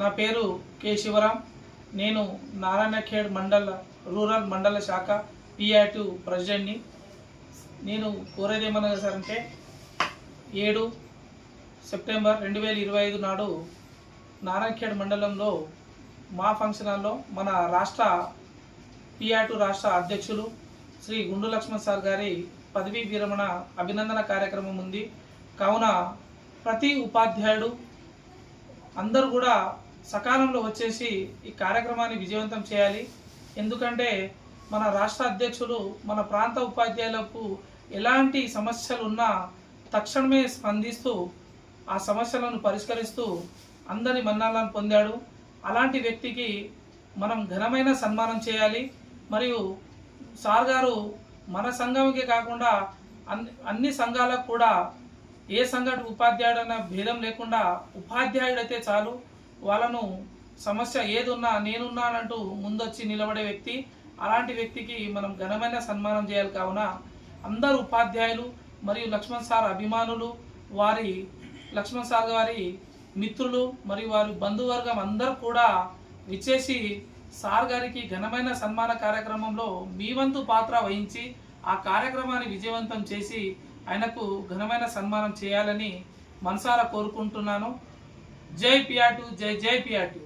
నా పేరు కె శివరాం. నేను నారాయణఖేడ్ మండల రూరల్ మండల శాఖ పిఆర్టు ప్రెసిడెంట్ని. నేను కోరేది ఏమన్నా సార్ అంటే ఏడు సెప్టెంబర్ రెండు వేల ఇరవై ఐదు నాడు నారాయణఖేడ్ మండలంలో మా ఫంక్షన్ హాల్లో మన రాష్ట్ర పిఆర్టు రాష్ట్ర అధ్యక్షులు శ్రీ గుండు లక్ష్మణ్ సార్ గారి పదవీ విరమణ అభినందన కార్యక్రమం ఉంది. కావున ప్రతి ఉపాధ్యాయుడు అందరూ కూడా సకాలంలో వచ్చేసి ఈ కార్యక్రమాన్ని విజయవంతం చేయాలి. ఎందుకంటే మన రాష్ట్ర అధ్యక్షులు మన ప్రాంత ఉపాధ్యాయులకు ఎలాంటి సమస్యలు ఉన్నా తక్షణమే స్పందిస్తూ ఆ సమస్యలను పరిష్కరిస్తూ అందరి మన్నాలను పొందాడు. అలాంటి వ్యక్తికి మనం ఘనమైన సన్మానం చేయాలి. మరియు సార్ గారు మన సంఘంకే కాకుండా అన్ని అన్ని సంఘాలకు కూడా ఏ సంఘటన ఉపాధ్యాయుడు భేదం లేకుండా ఉపాధ్యాయుడైతే చాలు. వాళ్ళను సమస్య ఏదున్నా నేనున్నానంటూ ముందొచ్చి నిలబడే వ్యక్తి అలాంటి వ్యక్తికి మనం ఘనమైన సన్మానం చేయాలి కావున అందరు ఉపాధ్యాయులు మరియు లక్ష్మణ్ సార్ అభిమానులు వారి లక్ష్మణ్ సార్ గారి మిత్రులు మరియు వారి బంధువర్గం అందరూ కూడా విచ్చేసి సార్ గారికి ఘనమైన సన్మాన కార్యక్రమంలో మీ వంతు పాత్ర వహించి ఆ కార్యక్రమాన్ని విజయవంతం చేసి ఆయనకు ఘనమైన సన్మానం చేయాలని మనసారా కోరుకుంటున్నాను. जय पिया टू जय जय पिया टू।